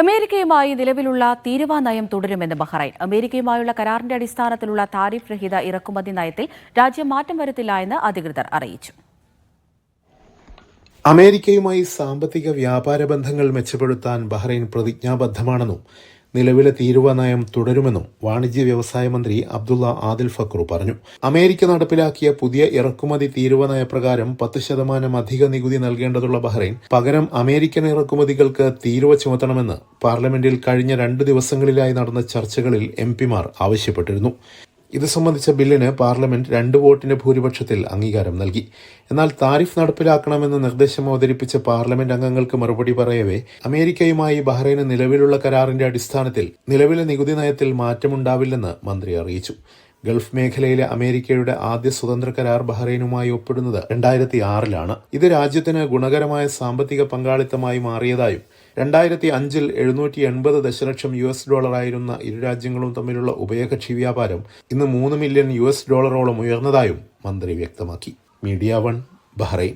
അമേരിക്കയുമായി നിലവിലുള്ള തീരുവ നയം തുടരുമെന്ന് ബഹ്റൈൻ. അമേരിക്കയുമായുള്ള കരാറിന്റെ അടിസ്ഥാനത്തിലുള്ള താരിഫ് രഹിത ഇറക്കുമതി നയത്തിൽ രാജ്യം മാറ്റം വരുത്തില്ല എന്ന് അധികൃതർ അറിയിച്ചു. അമേരിക്കയുമായി സാമ്പത്തിക വ്യാപാര ബന്ധങ്ങൾ മെച്ചപ്പെടുത്താൻ ബഹ്റൈൻ പ്രതിജ്ഞാബദ്ധമാണെന്നും നിലവിലെ തീരുവ നയം തുടരുമെന്നും വാണിജ്യ വ്യവസായ മന്ത്രി അബ്ദുള്ള ആദിൽ ഫക്രു പറഞ്ഞു. അമേരിക്ക നടപ്പിലാക്കിയ പുതിയ ഇറക്കുമതി തീരുവ നയപ്രകാരം പത്ത് ശതമാനം അധിക നികുതി നൽകേണ്ടതുള്ള ബഹ്റൈൻ പകരം അമേരിക്കൻ ഇറക്കുമതികൾക്ക് തീരുവ ചുമത്തണമെന്ന് പാർലമെന്റിൽ കഴിഞ്ഞ രണ്ട് ദിവസങ്ങളിലായി നടന്ന ചർച്ചകളിൽ എം ആവശ്യപ്പെട്ടിരുന്നു. ഇത് സംബന്ധിച്ച ബില്ലിന് പാർലമെന്റ് രണ്ട് വോട്ടിന്റെ ഭൂരിപക്ഷത്തിൽ അംഗീകാരം നൽകി. എന്നാൽ താരിഫ് നടപ്പിലാക്കണമെന്ന നിർദ്ദേശം അവതരിപ്പിച്ച പാർലമെന്റ് അംഗങ്ങൾക്ക് മറുപടി പറയവേ അമേരിക്കയുമായി ബഹ്റൈന് നിലവിലുള്ള കരാറിന്റെ അടിസ്ഥാനത്തിൽ നിലവിലെ നികുതി നയത്തിൽ മാറ്റമുണ്ടാവില്ലെന്ന് മന്ത്രി അറിയിച്ചു. ഗൾഫ് മേഖലയിലെ അമേരിക്കയുടെ ആദ്യ സ്വതന്ത്ര കരാർ ബഹ്റൈനുമായി ഒപ്പിടുന്നത് രണ്ടായിരത്തി ആറിലാണ്. ഇത് രാജ്യത്തിന് ഗുണകരമായ സാമ്പത്തിക പങ്കാളിത്തമായി മാറിയതായും രണ്ടായിരത്തി അഞ്ചിൽ എഴുന്നൂറ്റി എൺപത് ദശലക്ഷം യു എസ് ഡോളറായിരുന്ന ഇരു രാജ്യങ്ങളും തമ്മിലുള്ള ഉഭയകക്ഷി വ്യാപാരം ഇന്ന് മൂന്ന് മില്യൺ യു എസ് ഡോളറോളം ഉയർന്നതായും മന്ത്രി വ്യക്തമാക്കി. Media one Bahrain.